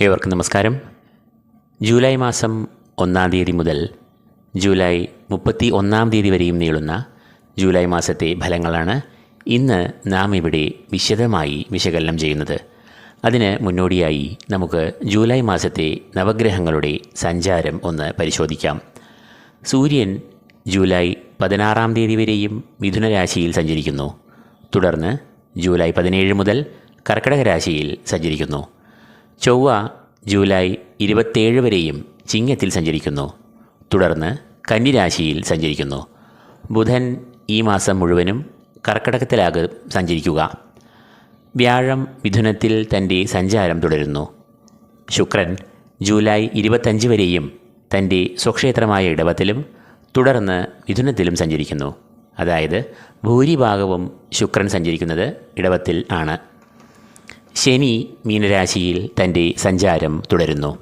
ഏവർക്കും നമസ്കാരം. ജൂലൈ മാസം ഒന്നാം തീയതി മുതൽ ജൂലൈ മുപ്പത്തി ഒന്നാം തീയതി വരെയും നീളുന്ന ജൂലൈ മാസത്തെ ഫലങ്ങളാണ് ഇന്ന് നാം ഇവിടെ വിശദമായി വിശകലനം ചെയ്യുന്നത്. അതിന് മുന്നോടിയായി നമുക്ക് ജൂലൈ മാസത്തെ നവഗ്രഹങ്ങളുടെ സഞ്ചാരം ഒന്ന് പരിശോധിക്കാം. സൂര്യൻ ജൂലൈ പതിനാറാം തീയതി വരെയും മിഥുന രാശിയിൽ സഞ്ചരിക്കുന്നു. തുടർന്ന് ജൂലൈ പതിനേഴ് മുതൽ കർക്കിടക രാശിയിൽ സഞ്ചരിക്കുന്നു. ചൊവ്വ ജൂലൈ ഇരുപത്തേഴ് വരെയും ചിങ്ങത്തിൽ സഞ്ചരിക്കുന്നു. തുടർന്ന് കന്നിരാശിയിൽ സഞ്ചരിക്കുന്നു. ബുധൻ ഈ മാസം മുഴുവനും കർക്കിടകത്തിലാകെ സഞ്ചരിക്കുക. വ്യാഴം മിഥുനത്തിൽ തന്റെ സഞ്ചാരം തുടരുന്നു. ശുക്രൻ ജൂലൈ ഇരുപത്തഞ്ച് വരെയും തന്റെ സ്വക്ഷേത്രമായ ഇടവത്തിലും തുടർന്ന് മിഥുനത്തിലും സഞ്ചരിക്കുന്നു. അതായത് ഭൂരിഭാഗവും ശുക്രൻ സഞ്ചരിക്കുന്നത് ഇടവത്തിൽ ആണ്. ശനി മീനരാശിയിൽ തന്റെ സഞ്ചാരം തുടരുന്നു.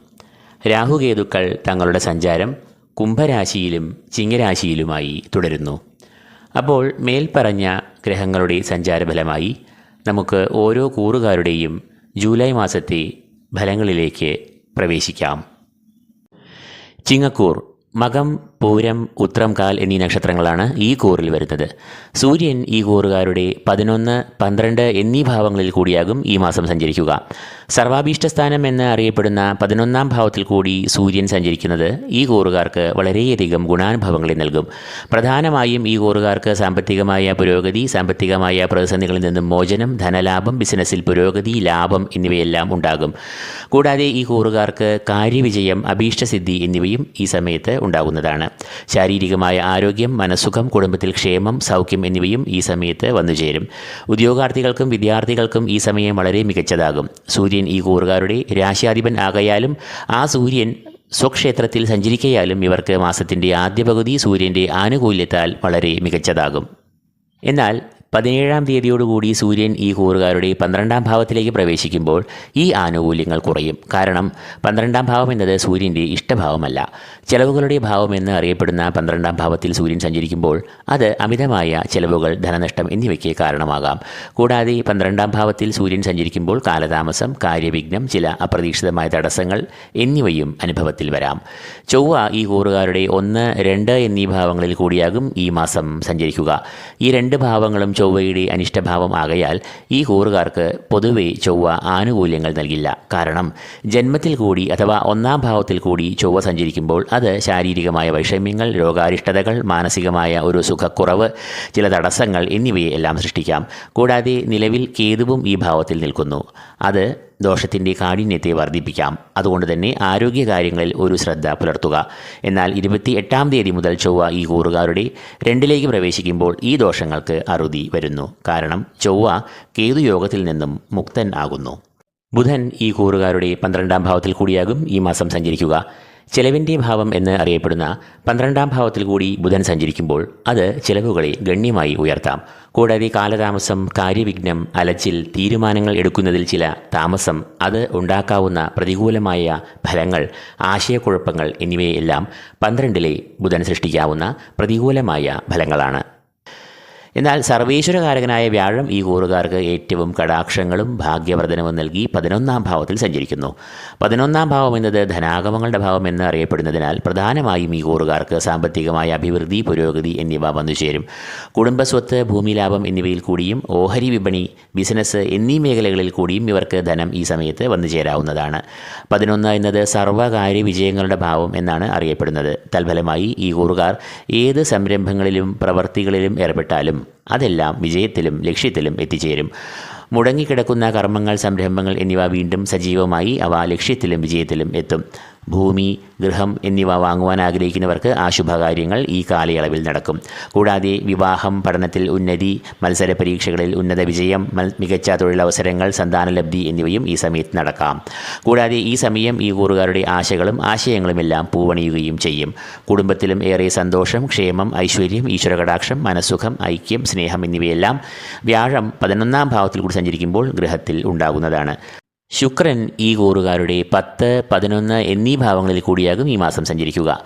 രാഹുകേതുക്കൾ തങ്ങളുടെ സഞ്ചാരം കുംഭരാശിയിലും ചിങ്ങരാശിയിലുമായി തുടരുന്നു. അപ്പോൾ മേൽപ്പറഞ്ഞ ഗ്രഹങ്ങളുടെ സഞ്ചാരഫലമായി നമുക്ക് ഓരോ കൂറുകാരുടെയും ജൂലൈ മാസത്തെ ഫലങ്ങളിലേക്ക് പ്രവേശിക്കാം. ചിങ്ങക്കൂർ മകം പൂരം ഉത്രം കാൽ എന്നീ നക്ഷത്രങ്ങളാണ് ഈ കൂറിൽ വരുന്നത്. സൂര്യൻ ഈ കൂറുകാരുടെ പതിനൊന്ന് പന്ത്രണ്ട് എന്നീ ഭാവങ്ങളിൽ കൂടിയാകും ഈ മാസം സഞ്ചരിക്കുക. സർവാഭീഷ്ടസ്ഥാനം എന്ന് അറിയപ്പെടുന്ന പതിനൊന്നാം ഭാവത്തിൽ കൂടി സൂര്യൻ സഞ്ചരിക്കുന്നത് ഈ കൂറുകാർക്ക് വളരെയധികം ഗുണാനുഭവങ്ങളെ നൽകും. പ്രധാനമായും ഈ കൂറുകാർക്ക് സാമ്പത്തികമായ പുരോഗതി സാമ്പത്തികമായ പ്രതിസന്ധികളിൽ നിന്നും മോചനം ധനലാഭം ബിസിനസ്സിൽ പുരോഗതി ലാഭം എന്നിവയെല്ലാം ഉണ്ടാകും. കൂടാതെ ഈ കൂറുകാർക്ക് കാര്യവിജയം അഭീഷ്ടസിദ്ധി എന്നിവയും ഈ സമയത്ത് ഉണ്ടാകുന്നതാണ്. ശാരീരികമായ ആരോഗ്യം മനസ്സുഖം കുടുംബത്തിൽ ക്ഷേമം സൗഖ്യം എന്നിവയും ഈ സമയത്ത് വന്നുചേരും ഉദ്യോഗാർത്ഥികൾക്കും വിദ്യാർത്ഥികൾക്കും ഈ സമയം വളരെ മികച്ചതാകും. സൂര്യൻ ഈ കൂറുകാരുടെ രാശ്യാധിപൻ ആകയാലും ആ സൂര്യൻ സ്വക്ഷേത്രത്തിൽ സഞ്ചരിക്കയാലും ഇവർക്ക് മാസത്തിന്റെ ആദ്യ പകുതി സൂര്യന്റെ ആനുകൂല്യത്താൽ വളരെ മികച്ചതാകും. എന്നാൽ പതിനേഴാം തീയതിയോടുകൂടി സൂര്യൻ ഈ കൂറുകാരുടെ പന്ത്രണ്ടാം ഭാവത്തിലേക്ക് പ്രവേശിക്കുമ്പോൾ ഈ ആനുകൂല്യങ്ങൾ കുറയും. കാരണം പന്ത്രണ്ടാം ഭാവം എന്നത് സൂര്യന്റെ ഇഷ്ടഭാവമല്ല. ചെലവുകളുടെ ഭാവം എന്ന് അറിയപ്പെടുന്ന പന്ത്രണ്ടാം ഭാവത്തിൽ സൂര്യൻ സഞ്ചരിക്കുമ്പോൾ അത് അമിതമായ ചെലവുകൾ ധനനഷ്ടം എന്നിവയ്ക്ക് കാരണമാകാം. കൂടാതെ പന്ത്രണ്ടാം ഭാവത്തിൽ സൂര്യൻ സഞ്ചരിക്കുമ്പോൾ കാലതാമസം കാര്യവിഘ്നം ചില അപ്രതീക്ഷിതമായ തടസ്സങ്ങൾ എന്നിവയും അനുഭവത്തിൽ വരാം. ചൊവ്വ ഈ കൂറുകാരുടെ ഒന്ന് രണ്ട് എന്നീ ഭാവങ്ങളിൽ കൂടിയാകും ഈ മാസം സഞ്ചരിക്കുക. ഈ രണ്ട് ഭാവങ്ങളും ചൊവ്വയുടെ അനിഷ്ടഭാവം ആകയാൽ ഈ കൂറുകാർക്ക് പൊതുവെ ചൊവ്വ ആനുകൂല്യങ്ങൾ നൽകില്ല. കാരണം ജന്മത്തിൽ കൂടി അഥവാ ഒന്നാം ഭാവത്തിൽ കൂടി ചൊവ്വ സഞ്ചരിക്കുമ്പോൾ അത് ശാരീരികമായ വൈഷമ്യങ്ങൾ രോഗാരിഷ്ടതകൾ മാനസികമായ ഒരു സുഖക്കുറവ് ചില തടസ്സങ്ങൾ എന്നിവയെ എല്ലാം സൃഷ്ടിക്കാം. കൂടാതെ നിലവിൽ കേതുവും ഈ ഭാവത്തിൽ നിൽക്കുന്നു. അത് ദോഷത്തിന്റെ കാഠിന്യത്തെ വർദ്ധിപ്പിക്കാം. അതുകൊണ്ട് തന്നെ ആരോഗ്യകാര്യങ്ങളിൽ ഒരു ശ്രദ്ധ പുലർത്തുക. എന്നാൽ ഇരുപത്തി എട്ടാം തീയതി മുതൽ ചൊവ്വ ഈ കൂറുകാരുടെ രണ്ടിലേക്ക് പ്രവേശിക്കുമ്പോൾ ഈ ദോഷങ്ങൾക്ക് അറുതി വരുന്നു. കാരണം ചൊവ്വ കേതുയോഗത്തിൽ നിന്നും മുക്തൻ ആകുന്നു. ബുധൻ ഈ കൂറുകാരുടെ പന്ത്രണ്ടാം ഭാവത്തിൽ കൂടിയാകും. ഈ മാസം സഞ്ചരിക്കുക. ചെലവിന്റെ ഭാവം എന്ന് അറിയപ്പെടുന്ന പന്ത്രണ്ടാം ഭാവത്തിൽ കൂടി ബുധൻ സഞ്ചരിക്കുമ്പോൾ അത് ചെലവുകളെ ഗണ്യമായി ഉയർത്താം. കൂടാതെ കാലതാമസം കാര്യവിഘ്നം അലച്ചിൽ തീരുമാനങ്ങൾ എടുക്കുന്നതിൽ ചില താമസം അത് ഉണ്ടാക്കാവുന്ന പ്രതികൂലമായ ഫലങ്ങൾ ആശയക്കുഴപ്പങ്ങൾ എന്നിവയെല്ലാം പന്ത്രണ്ടിലെ ബുധൻ സൃഷ്ടിക്കാവുന്ന പ്രതികൂലമായ ഫലങ്ങളാണ്. എന്നാൽ സർവേശ്വരകാരകനായ വ്യാഴം ഈ കൂറുകാർക്ക് ഏറ്റവും കടാക്ഷങ്ങളും ഭാഗ്യവർദ്ധനവും നൽകി പതിനൊന്നാം ഭാവത്തിൽ സഞ്ചരിക്കുന്നു. പതിനൊന്നാം ഭാവം എന്നത് ധനാഗമങ്ങളുടെ ഭാവം എന്ന് അറിയപ്പെടുന്നതിനാൽ പ്രധാനമായും ഈ കൂറുകാർക്ക് സാമ്പത്തികമായ അഭിവൃദ്ധി പുരോഗതി എന്നിവ വന്നുചേരും കുടുംബസ്വത്ത് ഭൂമി ലാഭം എന്നിവയിൽ കൂടിയും ഓഹരി വിപണി ബിസിനസ് എന്നീ മേഖലകളിൽ കൂടിയും ഇവർക്ക് ധനം ഈ സമയത്ത് വന്നു ചേരാവുന്നതാണ്. പതിനൊന്ന് എന്നത് സർവകാര്യ വിജയങ്ങളുടെ ഭാവം എന്നാണ് അറിയപ്പെടുന്നത്. തൽഫലമായി ഈ കൂറുകാർ ഏത് സംരംഭങ്ങളിലും പ്രവൃത്തികളിലും ഏർപ്പെട്ടാലും അതെല്ലാം വിജയത്തിലും ലക്ഷ്യത്തിലും എത്തിച്ചേരും. മുടങ്ങിക്കിടക്കുന്ന കർമ്മങ്ങൾ സംരംഭങ്ങൾ എന്നിവ വീണ്ടും സജീവമായി അവ ലക്ഷ്യത്തിലും വിജയത്തിലും എത്തും. ഭൂമി ഗൃഹം എന്നിവ വാങ്ങുവാൻ ആഗ്രഹിക്കുന്നവർക്ക് ആ ശുഭകാര്യങ്ങൾ ഈ കാലയളവിൽ നടക്കും. കൂടാതെ വിവാഹം പഠനത്തിൽ ഉന്നതി മത്സര പരീക്ഷകളിൽ ഉന്നത വിജയം മികച്ച തൊഴിലവസരങ്ങൾ സന്താനലബ്ധി എന്നിവയും ഈ സമയത്ത് നടക്കാം. കൂടാതെ ഈ സമയം ഈ കൂറുകാരുടെ ആശകളും ആശയങ്ങളുമെല്ലാം പൂവണിയുകയും ചെയ്യും. കുടുംബത്തിലും ഏറെ സന്തോഷം ക്ഷേമം ഐശ്വര്യം ഈശ്വരകടാക്ഷം മനസ്സുഖം ഐക്യം സ്നേഹം എന്നിവയെല്ലാം വ്യാഴം പതിനൊന്നാം ഭാവത്തിൽ കൂടി സഞ്ചരിക്കുമ്പോൾ ഗൃഹത്തിൽ ഉണ്ടാകുന്നതാണ്. ശുക്രൻ ഈ കൂറുകാരുടെ പത്ത് പതിനൊന്ന് എന്നീ ഭാവങ്ങളിൽ കൂടിയാകും ഈ മാസം സഞ്ചരിക്കുക.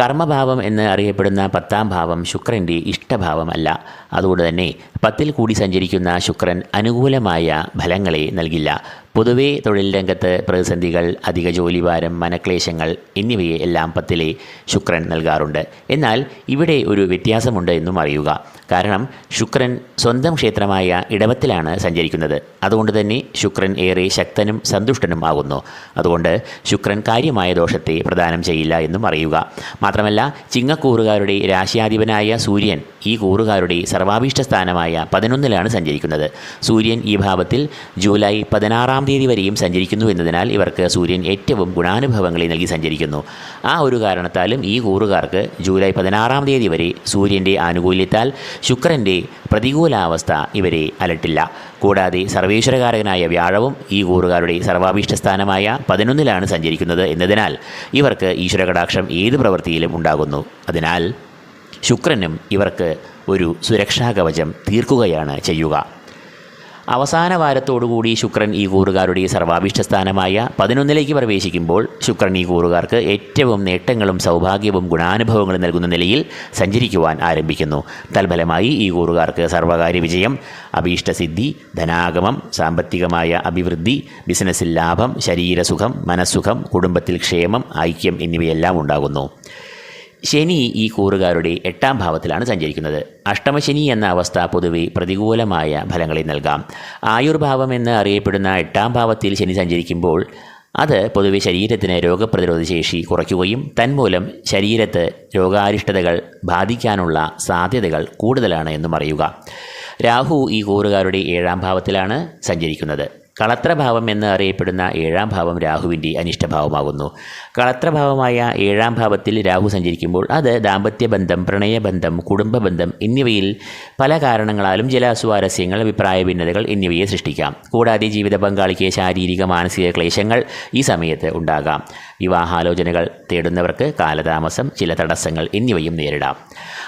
കർമ്മഭാവം എന്ന് അറിയപ്പെടുന്ന പത്താം ഭാവം ശുക്രന്റെ ഇഷ്ടഭാവമല്ല. അതുകൊണ്ട് തന്നെ പത്തിൽ കൂടി സഞ്ചരിക്കുന്ന ശുക്രൻ അനുകൂലമായ ഫലങ്ങളെ നൽകില്ല. പൊതുവേ തൊഴിൽ രംഗത്ത് പ്രതിസന്ധികൾ അധിക ജോലിഭാരം മനക്ലേശങ്ങൾ എന്നിവയെ എല്ലാം പത്തിലെ ശുക്രൻ നൽകാറുണ്ട്. എന്നാൽ ഇവിടെ ഒരു വ്യത്യാസമുണ്ട് എന്നും അറിയുക. കാരണം ശുക്രൻ സ്വന്തം ക്ഷേത്രമായ ഇടവത്തിലാണ് സഞ്ചരിക്കുന്നത്. അതുകൊണ്ട് തന്നെ ശുക്രൻ ഏറെ ശക്തനും സന്തുഷ്ടനും ആകുന്നു. അതുകൊണ്ട് ശുക്രൻ കാര്യമായ ദോഷത്തെ പ്രദാനം ചെയ്യില്ല എന്നും അറിയുക. മാത്രമല്ല ചിങ്ങക്കൂറുകാരുടെ രാശിയാധിപനായ സൂര്യൻ ഈ കൂറുകാരുടെ സർവാഭീഷ്ട സ്ഥാനമായ പതിനൊന്നിലാണ് സഞ്ചരിക്കുന്നത്. സൂര്യൻ ഈ ഭാവത്തിൽ ജൂലൈ പതിനാറാം തീയതി വരെയും സഞ്ചരിക്കുന്നു എന്നതിനാൽ ഇവർക്ക് സൂര്യൻ ഏറ്റവും ഗുണാനുഭവങ്ങളെ നൽകി സഞ്ചരിക്കുന്നു. ആ ഒരു കാരണത്താലും ഈ കൂറുകാർക്ക് ജൂലൈ പതിനാറാം തീയതി വരെ സൂര്യന്റെ ആനുകൂല്യത്താൽ ശുക്രന്റെ പ്രതികൂലാവസ്ഥ ഇവരെ അലട്ടില്ല. കൂടാതെ സർവേശ്വരകാരകനായ വ്യാഴവും ഈ കൂറുകാരുടെ സർവാഭീഷ്ട സ്ഥാനമായ പതിനൊന്നിലാണ് സഞ്ചരിക്കുന്നത് എന്നതിനാൽ ഇവർക്ക് ഈശ്വരകടാക്ഷം ഏത് പ്രവൃത്തിയിലും ഉണ്ടാകുന്നു. അതിനാൽ ശുക്രനും ഇവർക്ക് ഒരു സുരക്ഷാ കവചം തീർക്കുകയാണ് ചെയ്യുക. അവസാന വാരത്തോടുകൂടി ശുക്രൻ ഈ കൂറുകാരുടെ സർവാഭിഷ്ട സ്ഥാനമായ പതിനൊന്നിലേക്ക് പ്രവേശിക്കുമ്പോൾ ശുക്രൻ ഈ കൂറുകാർക്ക് ഏറ്റവും നേട്ടങ്ങളും സൗഭാഗ്യവും ഗുണാനുഭവങ്ങളും നൽകുന്ന നിലയിൽ സഞ്ചരിക്കുവാൻ ആരംഭിക്കുന്നു. തൽഫലമായി ഈ കൂറുകാർക്ക് സർവകാര്യ വിജയം അഭീഷ്ടസിദ്ധി ധനാഗമം സാമ്പത്തികമായ അഭിവൃദ്ധി ബിസിനസ്സിൽ ലാഭം ശരീരസുഖം മനസ്സുഖം കുടുംബത്തിൽ ക്ഷേമം ഐക്യം എന്നിവയെല്ലാം ഉണ്ടാകുന്നു. ശനി ഈ കൂറുകാരുടെ എട്ടാം ഭാവത്തിലാണ് സഞ്ചരിക്കുന്നത്. അഷ്ടമശനി എന്ന അവസ്ഥ പൊതുവെ പ്രതികൂലമായ ഫലങ്ങളെ നൽകാം. ആയുർഭാവം എന്ന് അറിയപ്പെടുന്ന എട്ടാം ഭാവത്തിൽ ശനി സഞ്ചരിക്കുമ്പോൾ അത് പൊതുവെ ശരീരത്തിന് രോഗപ്രതിരോധ ശേഷി കുറയ്ക്കുകയും തന്മൂലം ശരീരത്ത് രോഗാരിഷ്ടതകൾ ബാധിക്കാനുള്ള സാധ്യതകൾ കൂടുതലാണ് എന്നും അറിയുക. രാഹു ഈ കൂറുകാരുടെ ഏഴാം ഭാവത്തിലാണ് സഞ്ചരിക്കുന്നത്. കളത്രഭാവം എന്ന് അറിയപ്പെടുന്ന ഏഴാം ഭാവം രാഹുവിന്റെ അനിഷ്ടഭാവമാകുന്നു. കളത്രഭാവമായ ഏഴാം ഭാവത്തിൽ രാഹു സഞ്ചരിക്കുമ്പോൾ അത് ദാമ്പത്യബന്ധം പ്രണയബന്ധം കുടുംബബന്ധം എന്നിവയിൽ പല കാരണങ്ങളാലും ജലാസ്വാരസ്യങ്ങൾ അഭിപ്രായ ഭിന്നതകൾ എന്നിവയെ സൃഷ്ടിക്കാം. കൂടാതെ ജീവിത പങ്കാളിക്ക് ശാരീരിക മാനസിക ക്ലേശങ്ങൾ ഈ സമയത്ത് ഉണ്ടാകാം. വിവാഹാലോചനകൾ തേടുന്നവർക്ക് കാലതാമസം ചില തടസ്സങ്ങൾ എന്നിവയും നേരിടാം.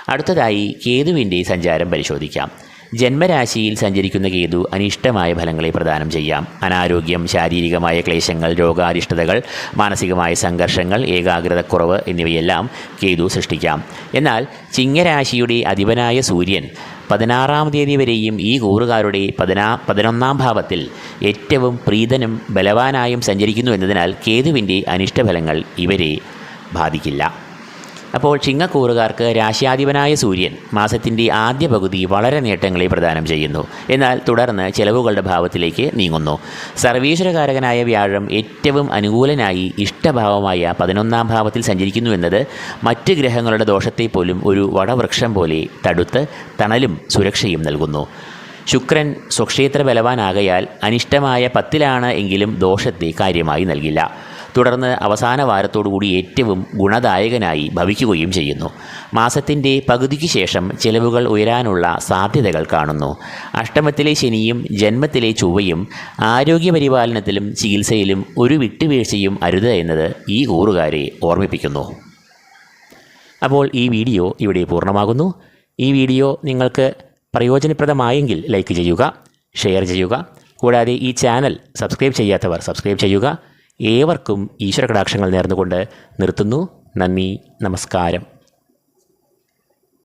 അടുത്തതായി കേതുവിന്റെ സഞ്ചാരം പരിശോധിക്കാം. ജന്മരാശിയിൽ സഞ്ചരിക്കുന്ന കേതു അനിഷ്ടമായ ഫലങ്ങളെ പ്രദാനം ചെയ്യാം. അനാരോഗ്യം ശാരീരികമായ ക്ലേശങ്ങൾ രോഗാരിഷ്ടതകൾ മാനസികമായ സംഘർഷങ്ങൾ ഏകാഗ്രതക്കുറവ് എന്നിവയെല്ലാം കേതു സൃഷ്ടിക്കാം. എന്നാൽ ചിങ്ങരാശിയുടെ അധിപനായ സൂര്യൻ പതിനാറാം തീയതി വരെയും ഈ കൂറുകാരുടെ പതിനാ പതിനൊന്നാം ഭാവത്തിൽ ഏറ്റവും പ്രീതനും ബലവാനായും സഞ്ചരിക്കുന്നു എന്നതിനാൽ കേതുവിന്റെ അനിഷ്ടഫലങ്ങൾ ഇവരെ ബാധിക്കില്ല. അപ്പോൾ ചിങ്ങക്കൂറുകാർക്ക് രാശ്യാധിപനായ സൂര്യൻ മാസത്തിന്റെ ആദ്യ പകുതി വളരെ നേട്ടങ്ങളെ പ്രദാനം ചെയ്യുന്നു. എന്നാൽ തുടർന്ന് ചെലവുകളുടെ ഭാവത്തിലേക്ക് നീങ്ങുന്നു. സർവീശ്വരകാരകനായ വ്യാഴം ഏറ്റവും അനുകൂലനായി ഇഷ്ടഭാവമായ പതിനൊന്നാം ഭാവത്തിൽ സഞ്ചരിക്കുന്നു എന്നത് മറ്റ് ഗ്രഹങ്ങളുടെ ദോഷത്തെ പോലും ഒരു വടവൃക്ഷം പോലെ തടുത്ത് തണലും സുരക്ഷയും നൽകുന്നു. ശുക്രൻ സ്വക്ഷേത്ര ബലവാനാകയാൽ അനിഷ്ടമായ പത്തിലാണ് എങ്കിലും ദോഷത്തെ കാര്യമായി നൽകില്ല. തുടർന്ന് അവസാന വാരത്തോടുകൂടി ഏറ്റവും ഗുണദായകനായി ഭവിക്കുകയും ചെയ്യുന്നു. മാസത്തിന്റെ പകുതിക്ക് ശേഷം ചെലവുകൾ ഉയരാനുള്ള സാധ്യതകൾ കാണുന്നു. അഷ്ടമത്തിലെ ശനിയും ജന്മത്തിലെ ചൊവ്വയും ആരോഗ്യപരിപാലനത്തിലും ചികിത്സയിലും ഒരു വിട്ടുവീഴ്ചയും അരുത് എന്നത് ഈ കൂറുകാരെ ഓർമ്മിപ്പിക്കുന്നു. അപ്പോൾ ഈ വീഡിയോ ഇവിടെ പൂർണമാകുന്നു. ഈ വീഡിയോ നിങ്ങൾക്ക് പ്രയോജനപ്രദമായെങ്കിൽ ലൈക്ക് ചെയ്യുക ഷെയർ ചെയ്യുക. കൂടാതെ ഈ ചാനൽ സബ്സ്ക്രൈബ് ചെയ്യാത്തവർ സബ്സ്ക്രൈബ് ചെയ്യുക. ഏവർക്കും ഈശ്വര കടാക്ഷങ്ങൾ നേർന്നുകൊണ്ട് നിർത്തുന്നു. നന്ദി നമസ്കാരം.